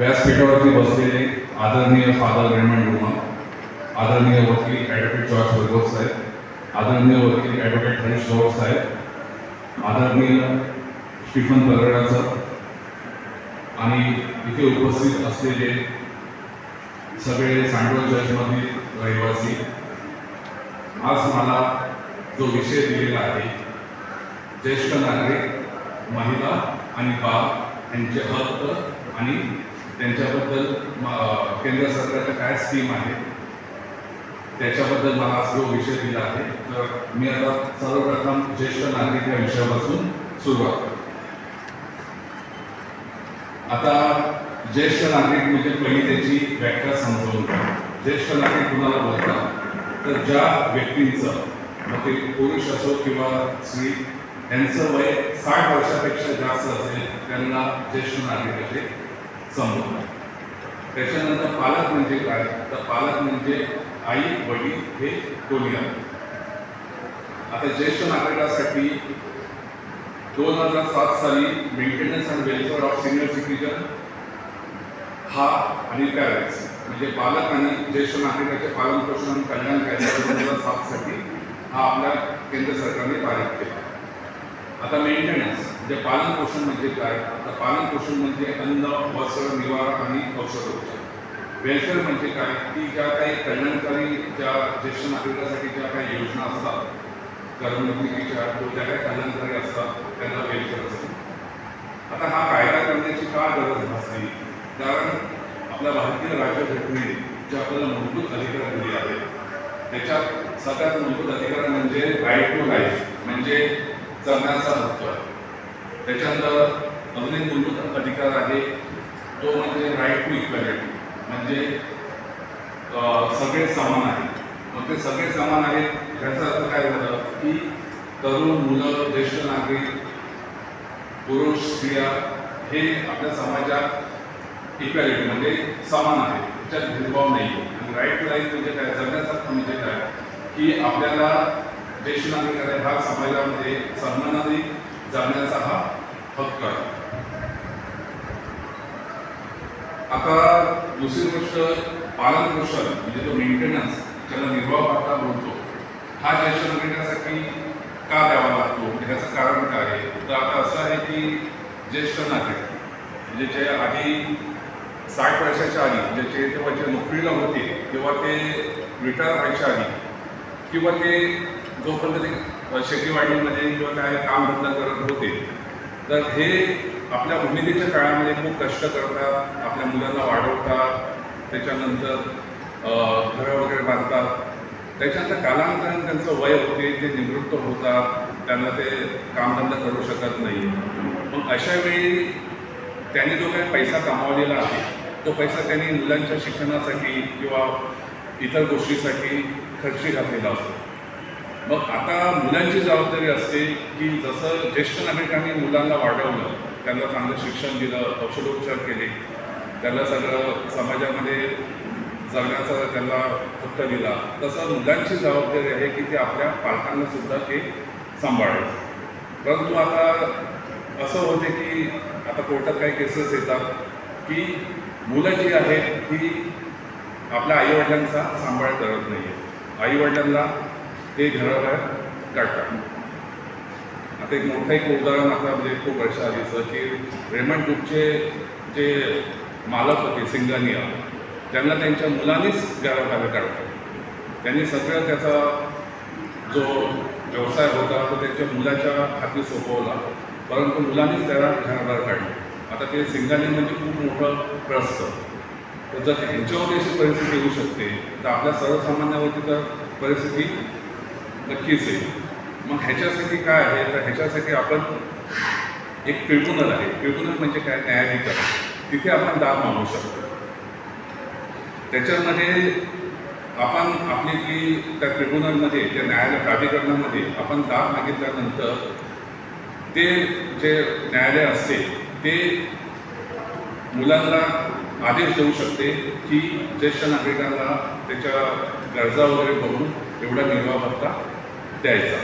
व्यासपीठावरती बसलेले आदरणीय father Raymond रुमा आदरणीय वकील ॲडव्होकेट जॉर्ज भगवत साहेब आदरणीय वकील ॲडव्होकेट हरीश गौड साहेब आदरणीय स्टीफन बर्गडा सर आणि इथे उपस्थित असलेले सगळे सांडोळ चर्चमधील रहिवासी आज मला जो विषय दिलेला आहे ज्येष्ठ नागरिक महिला आणि बाप यांचे हक्क आणि त्यांच्याबद्दल केंद्र सरकारच्या काय स्कीम आहे त्याच्याबद्दल मला आज जो विषय दिला आहे तर मी आता सर्वप्रथम ज्येष्ठ नागरिक या विषयापासून सुरुवात करतो आता ज्येष्ठ नागरिक म्हणजे पहिली त्याची व्याख्या समजवून घ्या. ज्येष्ठ नागरिक कुणाला बोलतात तर ज्या व्यक्तींचं मग ते पुरुष असो किंवा स्त्री यांचं वय साठ वर्षापेक्षा जास्त असेल त्यांना ज्येष्ठ नागरिक असे संबोधतात त्याच्यानंतर पालक म्हणजे काय? तर पालक म्हणजे आई वडील हे कोणी आता ज्येष्ठ नागरिकासाठी दोन हजार सात साली maintenance and welfare of senior citizen हा आणि पॅरेंट्स म्हणजे पालक आणि ज्येष्ठ नागरिकाचे पालन पोषण आणि कल्याण कायदा दोन हजार सातसाठी हा आपल्या केंद्र सरकारने पारित केला. आता मेंटेनन्स म्हणजे पालन पोषण म्हणजे काय? तर पालन पोषण म्हणजे अन्न वस्त्र निवारा आणि औषधोपचार वेलफेअर म्हणजे काय? की ज्या काही कल्याणकारी ज्या ज्येष्ठ नागरिकासाठी ज्या काही योजना असतात करमणुकीच्या किंवा ज्या काही कल्याणकारी असतात त्यांना वेलफेअर असते. आता हा कायदा करण्याची का गरज भासली? कारण आपल्या भारतीय राज्यघटनेने जे आपल्याला मूलभूत अधिकार दिले आहेत त्याच्यात सगळ्यात मूलभूत अधिकार म्हणजे राईट टू लाईफ म्हणजे जगण्याचा हक्क. त्याच्यानंतर अजून एक मूलभूत अधिकार आहे तो म्हणजे राईट टू इक्वॅलिटी म्हणजे सगळे समान आहेत. मग ते सगळे समान आहेत ह्याचा अर्थ काय झालं? की तरुण मुलं ज्येष्ठ नागरिक पुरुष स्त्रिया हे आपल्या समाजात इक्वॅलिटी म्हणजे समान आहे त्याच्यात भेदभाव नाही आणि राईट टू लाईफ म्हणजे काय? जगण्याचा हक्क म्हणजे काय? की आपल्याला ज्येष्ठ नागरिकांना हा समाजामध्ये सन्मानाने जगण्याचा हा हक्क आता दुसरी गोष्ट पालन पोषण म्हणजे तो मेंटेनन्स ज्याला निर्वाह भत्ता बोलतो हा ज्येष्ठ मिळण्यासाठी का द्यावा लागतो? म्हणजे ह्याचं कारण काय आहे? तर आता असं आहे की ज्येष्ठ नागरिक म्हणजे जे आधी साठ वर्षाच्या आधी म्हणजे जे तेव्हा जे नोकरीला होते तेव्हा ते रिटायर व्हायच्या आधी किंवा ते जोपर्यंत ते शेतीवाडीमध्ये किंवा काय कामधंदा करत होते तर हे आपल्या उमेदीच्या काळामध्ये खूप कष्ट करतात आपल्या मुलांना वाढवतात त्याच्यानंतर घरं वगैरे बांधतात. त्याच्यानंतर कालांतराने त्यांचं वय होते ते निवृत्त होतात त्यांना ते कामधंदा करू शकत नाही. मग अशा वेळी त्यांनी जो काही पैसा कमावलेला आहे तो पैसा त्यांनी मुलांच्या शिक्षणासाठी किंवा इतर गोष्टीसाठी खर्ची घातलेला असतो. मग आता मुलांची जबाबदारी असते की जसं ज्येष्ठ नागरिकांनी मुलांना वाढवलं त्यांना चांगलं शिक्षण दिलं औषधोपचार केले त्याला सगळं समाजामध्ये जगण्याचा त्यांना हक्क दिला तसं मुलांची जबाबदारी आहे की ते आपल्या पालकांना सुद्धा ते सांभाळायचं परंतु आता असं होते की आता कोर्टात काही केसेस येतात की मुलं जी आहेत ती आपल्या आईवडिलांचा सांभाळ करत नाही आहे आईवडिलांना ते घराबाहेर काढतात. आता एक मोठं एक उदाहरण आता म्हणजे खूप वर्ष आधीचं की रेमंड ग्रुपचे जे मालक होते सिंगानिया त्यांना त्यांच्या मुलांनीच घराबाहेर काढतात. त्यांनी सगळं त्याचा जो व्यवसाय होता तो त्यांच्या मुलाच्या हाती सोपवला परंतु मुलांनीच त्याला घराबाहेर काढलं. आता ते सिंगानी म्हणजे खूप मोठं प्रस्त तर जर ह्यांच्यावरती अशी परिस्थिती येऊ शकते तर आपल्या सर्वसामान्यावरती तर परिस्थिती नक्कीच आहे. मग ह्याच्यासाठी काय आहे? तर ह्याच्यासाठी आपण एक ट्रिब्युनल आहे. ट्रिब्युनल म्हणजे काय? न्यायाधिकरण. तिथे आपण दाब मागू शकतो. त्याच्यामध्ये आपण आपली जी त्या ट्रिब्युनलमध्ये त्या न्यायालय प्राधिकरणामध्ये आपण दाब मागितल्यानंतर ते जे न्यायालय असते ते मुलांना आदेश देऊ शकते की ज्येष्ठ नागरिकांना त्याच्या गरजा वगैरे बघून एवढा निर्वाह भत्ता द्यायचा.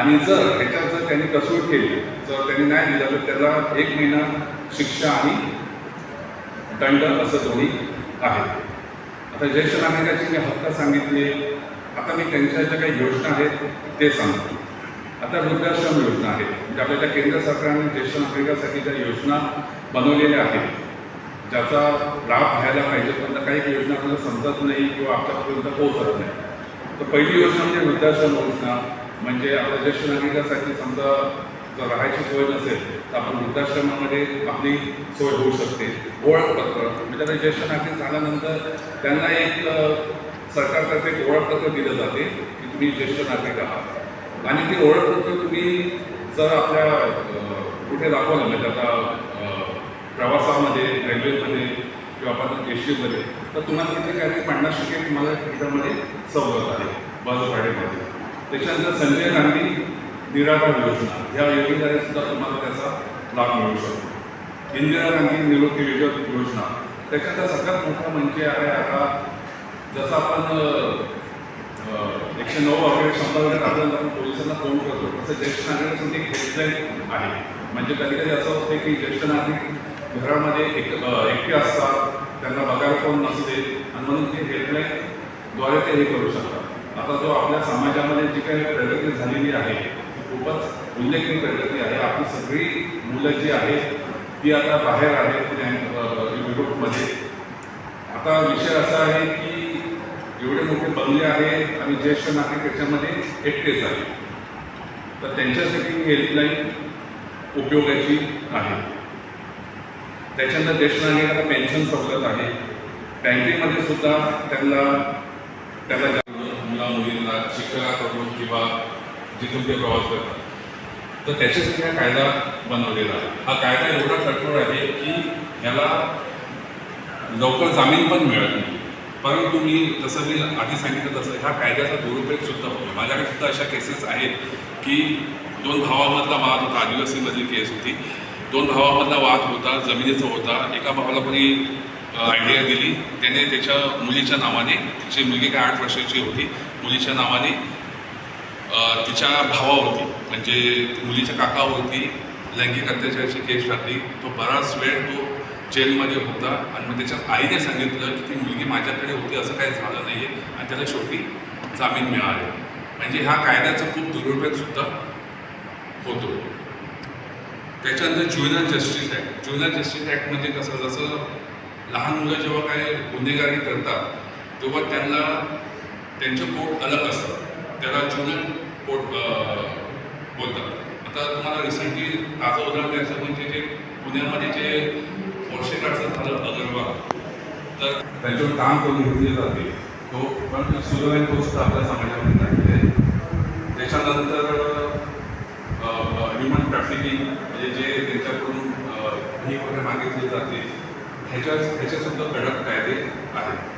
आणि जर ह्याच्यात जर त्यांनी कसूर केली जर त्यांनी नाही दिला तर त्याला एक महिना शिक्षा आणि दंड असं दोन्ही आहे. आता ज्येष्ठ नागरिकाची मी हक्क सांगितले. आता मी त्यांच्या ज्या काही योजना आहेत ते सांगतो. आता वृद्धाश्रम योजना आहे. म्हणजे आपल्या ज्या केंद्र सरकारने ज्येष्ठ नागरिकासाठी ज्या योजना बनवलेल्या आहेत ज्याचा लाभ घ्यायला पाहिजे पण काही काही योजना आपल्याला समजत नाही किंवा आपल्यापर्यंत पोहोचत नाही. तर पहिली योजना म्हणजे वृद्धाश्रम योजना म्हणजे आपल्या ज्येष्ठ नागरिकासाठी समजा जर राहायची सोय नसेल तर आपण वृद्धाश्रमामध्ये आपली सोय होऊ शकते. ओळखपत्र. म्हणजे आता ज्येष्ठ नागरिक झाल्यानंतर त्यांना एक सरकारतर्फे एक ओळखपत्र दिलं जाते की तुम्ही ज्येष्ठ नागरिक आहात. आणि ते ओळखपत्र तुम्ही जर आपल्या कुठे दाखवलं म्हणजे आता प्रवासामध्ये रेल्वे किंवा आपण एस टीमध्ये तर तुम्हाला तिथे काही पन्नास टक्के तुम्हाला तिकिटामध्ये सवलत आहे बस भाडेमध्ये त्याच्यानंतर संजय गांधी निराधार योजना या योजनेद्वारे सुद्धा तुम्हाला त्याचा लाभ मिळू शकतो. इंदिरा गांधी निरोगी योजना त्याच्यातला सगळ्यात मोठा म्हणजे आहे आता जसं आपण एकशे नऊ वगैरे शंभर वगैरे आपण आपण पोलिसांना फोन करतो. तसं ज्येष्ठ नागरिकांसाठी एक हेल्पलाईन आहे. म्हणजे कधी कधी असं होतं की ज्येष्ठ नागरिक घरामध्ये एक एकटे असतात त्यांना बघायला कोण नसते आणि म्हणून ते हेल्पलाईनद्वारे ते हे करू शकतात. आता जो आपल्या समाजामध्ये जी काही प्रगती झालेली आहे ती खूपच उल्लेखनीय प्रगती आहे. आपली सगळी मुलं जी आहेत ती आता बाहेर आहेत युरोपमध्ये आता विषय असा आहे की एवढे मोठे बंगले आहेत आणि ज्येष्ठ नागरिक त्याच्यामध्ये एकटेच आहेत. तर त्यांच्यासाठी हेल्पलाईन उपयोगाची आहे. त्याच्यानंतर ज्येष्ठ नागरिकांना पेन्शन सवलत आहे. बँकेमध्ये सुद्धा त्यांना त्यांना मुला मुलींना शिक्षकाकडून किंवा जिथून ते प्रवास करतात. तर त्याच्यासाठी हा कायदा बनवलेला आहे. हा कायदा एवढा कठोर आहे की ह्याला लवकर जामीन पण मिळत नाही. परंतु मी जसं मी आधी सांगितलं तसं ह्या कायद्याचा दुरुपयोग सुद्धा होतो. माझ्याकडे सुद्धा अशा केसेस आहेत की दोन भावामधला वाद होता आदिवासीमधली केस होती. दोन भावामधला वाद होता जमिनीचा होता. एका भावाला कोणी आयडिया दिली. त्याने त्याच्या मुलीच्या नावाने तिची मुलगी काय आठ वर्षाची होती मुलीच्या नावाने तिच्या भावावरती म्हणजे मुलीच्या काकावरती लैंगिक अत्याचाराची केस टाकली. तो बराच वेळ तो जेलमध्ये होता आणि मग त्याच्या आईने सांगितलं की ती मुलगी माझ्याकडे होती असं काही झालं नाही आहे आणि त्याला शेवटी जामीन मिळाले. म्हणजे ह्या कायद्याचा खूप दुरुपयोग सुद्धा होतो. त्याच्यानंतर juvenile justice act. Juvenile justice act म्हणजे कसं जसं लहान मुलं जेव्हा काय गुन्हेगारी करतात तेव्हा त्यांना त्यांचं कोर्ट अलग असतात त्याला ज्युनल कोर्ट बोलतात. आता तुम्हाला रिसेंटली ताजं उदाहरण द्यायचं म्हणजे जे पुण्यामध्ये जे वर्षेकाळचं झालं अगरवाल तर त्यांच्यावर काम करून घेतले जाते. तो पण सुरू तो सुद्धा आपल्या समाजामध्ये त्याच्यानंतर ह्युमन ट्रॅफिकिंग म्हणजे जे त्यांच्याकडून अ, भीक वगैरे मागितली जाते ह्याच्या ह्याच्यासुद्धा कडक कायदे आहेत.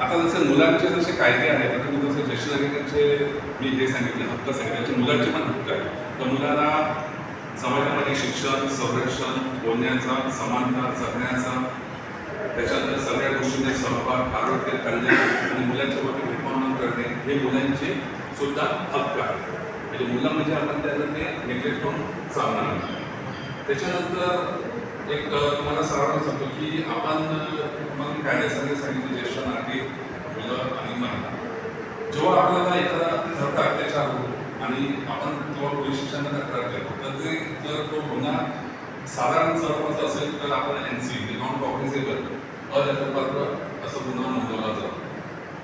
आता जसे मुलांचे जसे कायदे आहेत आता मी जसं ज्येष्ठ मी जे सांगितले हक्क सांगितले मुलांचे पण हक्क आहेत. तर मुलाला समाजामध्ये शिक्षण संरक्षण बोलण्याचा समानता जगण्याचा त्याच्यानंतर सगळ्या गोष्टींचे सहभाग आरोग्य कल्याण आणि मुलांच्या बाबतीत भेदभाव करणे हे मुलांचे सुद्धा हक्क आहे म्हणजे मुलं म्हणजे आपण त्याला ते निग्लेक्ट करून चालणार नाही. त्याच्यानंतर एक तुम्हाला सारांश सांगतो की आपण मग कायद्यासाठी सांगितलं ज्येष्ठ नागरिक मुलं आणि महिला जेव्हा आपल्याला एखादा धरता अत्याचार होतो आणि आपण जेव्हा पोलीस स्टेशनला तक्रार करतो तर ते जर तो गुन्हा साधारण स्वरूपाचा असेल तर आपण एन सी नॉन कॉग्निझेबल अदखलपात्र असं गुन्हा नोंदवला जातो.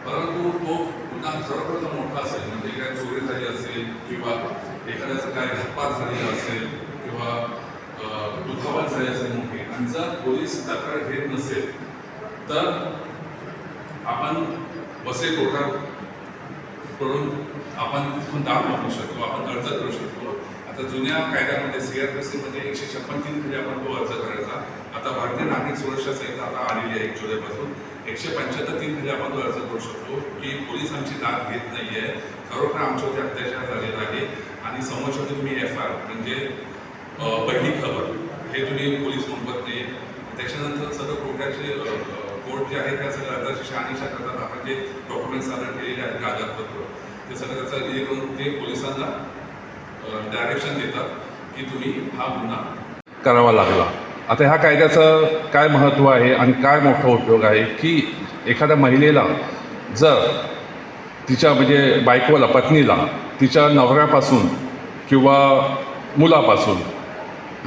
परंतु तो पुन्हा खरोखरच मोठा असेल म्हणजे काय चोरी झाली असेल किंवा एखाद्याचं काय घटपात झालेला असेल किंवा अ, दुखापत झाली असेल मोठी आणि जर पोलीस तक्रार घेत नसेल तर आपण वसे कोर्टात करून आपण तिथून दाब मागू शकतो आपण अर्ज करू शकतो. आता जुन्या कायद्यामध्ये सी आर पी सीमध्ये एकशे छप्पन तीन खाली आपण तो अर्ज करायचा. आता भारतीय नागरिक सुरक्षा संहिता आता आलेली आहे एक जुलैपासून. एकशे पंच्याहत्तर तीन खाली आपण अर्ज करू शकतो की पोलीस आमची दाद घेत नाही आहे खरोखर आमच्यावरती अत्याचार झालेला आहे. आणि समोरच्या तुम्ही एफ आर म्हणजे पहिली खबर हे तुम्ही पोलीस नोंदवत नाही त्याच्यानंतर सगळं कोर्टाचे कोर्ट जे आहे त्या सगळं अर्जाची शहानिशा करतात. आपण जे डॉक्युमेंट सादर केलेले आहेत कागदपत्र ते सगळं त्याचं हे करून ते पोलिसांना डायरेक्शन देतात की तुम्ही हा गुन्हा करावा लागला. आता ह्या कायद्याचं काय महत्त्व आहे आणि काय मोठा उपयोग आहे की एखाद्या महिलेला जर तिच्या म्हणजे बायकोला पत्नीला तिच्या नवऱ्यापासून किंवा मुलापासून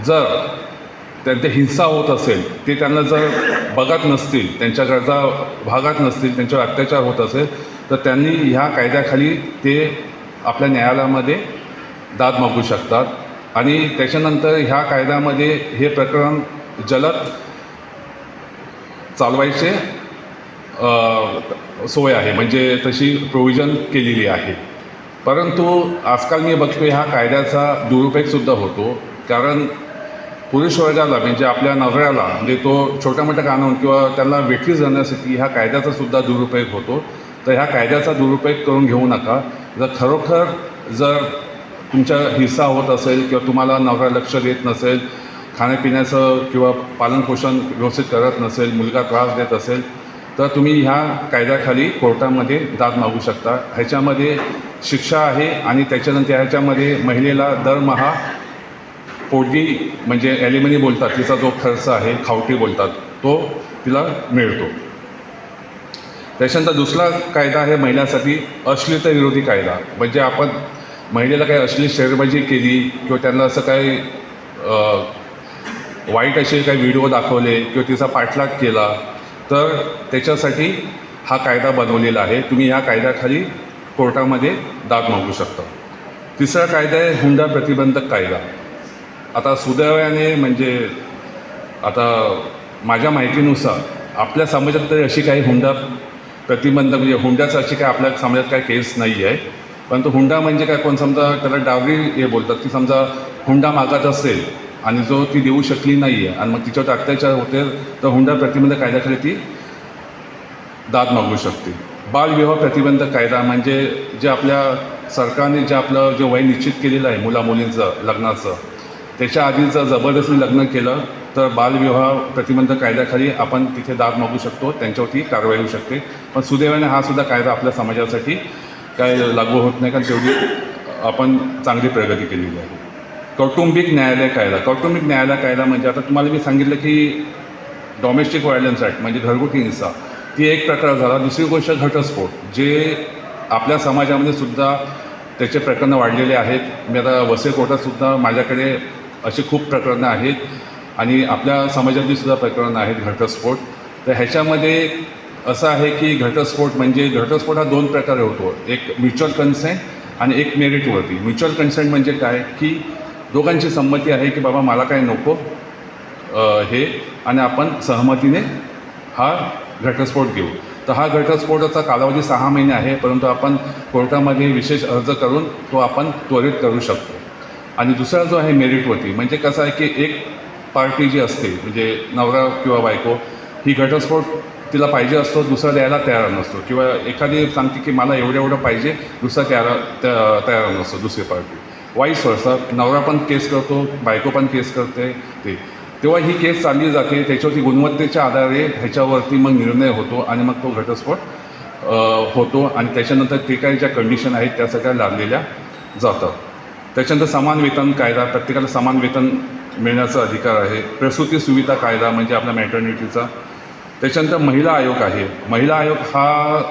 जर त्यांचे हिंसा होत असेल ते त्यांना जर बघत नसतील त्यांच्या गरजा भागात नसतील त्यांच्यावर अत्याचार होत असेल तर त्यांनी ह्या कायद्याखाली ते आपल्या न्यायालयामध्ये दाद मागू शकतात. आणि त्याच्यानंतर ह्या कायद्यामध्ये हे प्रकरण जलद चालवायचे सोय आहे. म्हणजे तशी प्रोव्हिजन केलेली आहे. परंतु आजकाल मी बघतो ह्या कायद्याचा दुरुपयोगसुद्धा होतो. कारण पुरुष वर्गाला म्हणजे आपल्या नवऱ्याला म्हणजे तो छोट्या मोठ्या कानून किंवा त्यांना वेठीस जाण्यासाठी ह्या कायद्याचा सुद्धा दुरुपयोग होतो. तर ह्या कायद्याचा दुरुपयोग करून घेऊ नका. जर खरोखर जर तुमच्या हिस्सा होत असेल किंवा तुम्हाला नवरा लक्ष देत नसेल खाण्यापिण्याचं किंवा पालनपोषण व्यवस्थित करत नसेल मुलगा त्रास देत असेल तर तुम्ही ह्या कायद्याखाली कोर्टामध्ये दाद मागू शकता. ह्याच्यामध्ये शिक्षा आहे आणि त्याच्यानंतर ह्याच्यामध्ये महिलेला दरमहा पोटी म्हणजे ॲलिमनी बोलतात तिचा जो खर्च आहे खावटी बोलतात तो तिला मिळतो. त्याच्यानंतर दुसरा कायदा आहे महिलांसाठी अश्लीलता विरोधी कायदा म्हणजे आपण महिलेला काही अश्लील शेरबाजी केली किंवा त्यांना असं काही वाईट असे काही व्हिडिओ दाखवले किंवा तिचा पाठलाग केला तर त्याच्यासाठी हा कायदा बनवलेला आहे. तुम्ही ह्या कायद्याखाली कोर्टामध्ये दाद मागू शकता. तिसरा कायदा आहे हुंडा प्रतिबंधक कायदा. आता सुदैवाने म्हणजे आता माझ्या माहितीनुसार आपल्या समाजात तरी अशी काही हुंडा प्रतिबंध म्हणजे हुंड्याचं अशी काय आपल्या समाजात काही केस नाही आहे परंतु हुंडा म्हणजे काय? कोण समजा त्याला डावरी हे बोलतात की समजा हुंडा मागत असेल आणि जो ती देऊ शकली नाही आहे आणि मग तिच्यावर अत्याचार होते तर हुंडा प्रतिबंध कायद्याखाली ती दाद मागू शकते. बालविवाह प्रतिबंध कायदा म्हणजे जे आपल्या सरकारने जे आपलं जे वय निश्चित केलेलं आहे मुला मुलींचं लग्नाचं त्याच्या आधी जर जबरदस्ती लग्न केलं तर बालविवाह प्रतिबंध कायद्याखाली आपण तिथे दाद मागू शकतो त्यांच्यावरती कारवाई होऊ शकते. पण सुदैवाने हा सुद्धा कायदा आपल्या समाजासाठी काय लागू होत नाही कारण तेवढी आपण चांगली प्रगती केलेली आहे. कौटुंबिक न्यायालय कायदा. कौटुंबिक न्यायालय कायदा म्हणजे आता तुम्हाला मी सांगितलं की डॉमेस्टिक व्हायलन्स ॲक्ट म्हणजे घरगुती हिंसा ती एक प्रकार झाला. दुसरी गोष्ट घटस्फोट जे आपल्या समाजामध्ये सुद्धा त्याचे प्रकरणं वाढलेले आहेत. मी आता वसेकोटातसुद्धा माझ्याकडे अशी खूप प्रकरणं आहेत आणि आपल्या समाजातली सुद्धा प्रकरणं आहेत घटस्फोट. तर ह्याच्यामध्ये असं आहे की घटस्फोट म्हणजे घटस्फोट हा दोन प्रकारे होतो. एक म्युच्युअल कन्सेंट आणि एक मेरिटवरती म्युच्युअल कन्सेंट म्हणजे काय? की दोघांची संमती आहे की बाबा मला काय नको हे आणि आपण सहमतीने हा घटस्फोट घेऊ. तर हा घटस्फोटाचा कालावधी सहा महिने आहे परंतु आपण कोर्टामध्ये विशेष अर्ज करून तो आपण त्वरित करू शकतो. आणि दुसरा जो आहे मेरिटवरती म्हणजे कसं आहे की एक पार्टी जी असते म्हणजे नवरा किंवा बायको ही घटस्फोट तिला पाहिजे असतो दुसरा द्यायला तयार नसतो. किंवा एखादी सांगते की मला एवढं एवढं पाहिजे दुसरा तयार तयार नसतो दुसरी पार्टी. वाईस वर्षा नवरा पण केस करतो बायको पण केस करते ते. तेव्हा ही केस चालली जाते त्याच्यावरती गुणवत्तेच्या आधारे ह्याच्यावरती मग निर्णय होतो आणि मग तो घटस्फोट होतो आणि त्याच्यानंतर ते काही ज्या कंडिशन आहेत त्या सगळ्या लादलेल्या जातात. त्याच्यानंतर समान वेतन कायदा प्रत्येकाला समान वेतन मिळण्याचा अधिकार आहे. प्रसूती सुविधा कायदा म्हणजे आपल्या मॅटर्निटीचा त्याच्यानंतर महिला आयोग आहे. महिला आयोग हा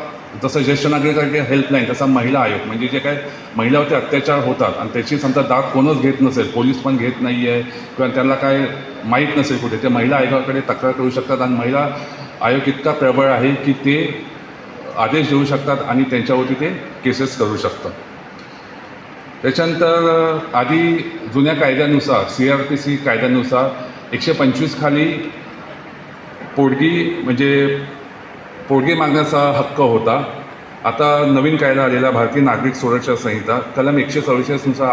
जसं ज्येष्ठ नागरिकांसाठी हेल्पलाईन तसा महिला आयोग. म्हणजे जे काय महिलावरती अत्याचार होतात आणि त्याची समजा दाद कोणच घेत नसेल पोलीस पण घेत नाही आहे किंवा त्यांना काय माहीत नसेल कुठे ते महिला आयोगाकडे तक्रार करू शकतात आणि महिला आयोग इतका प्रबळ आहे की ते आदेश देऊ शकतात आणि त्यांच्यावरती ते केसेस करू शकतात. त्याच्यानंतर आधी जुन्या कायद्यानुसार सी आर पी सी कायद्यानुसार एकशे पंचवीस खाली पोटगी म्हणजे पोटगी मागण्याचा हक्क होता. आता नवीन कायदा आलेला भारतीय नागरिक सुरक्षा संहिता कलम एकशे चौवेचाळीसनुसार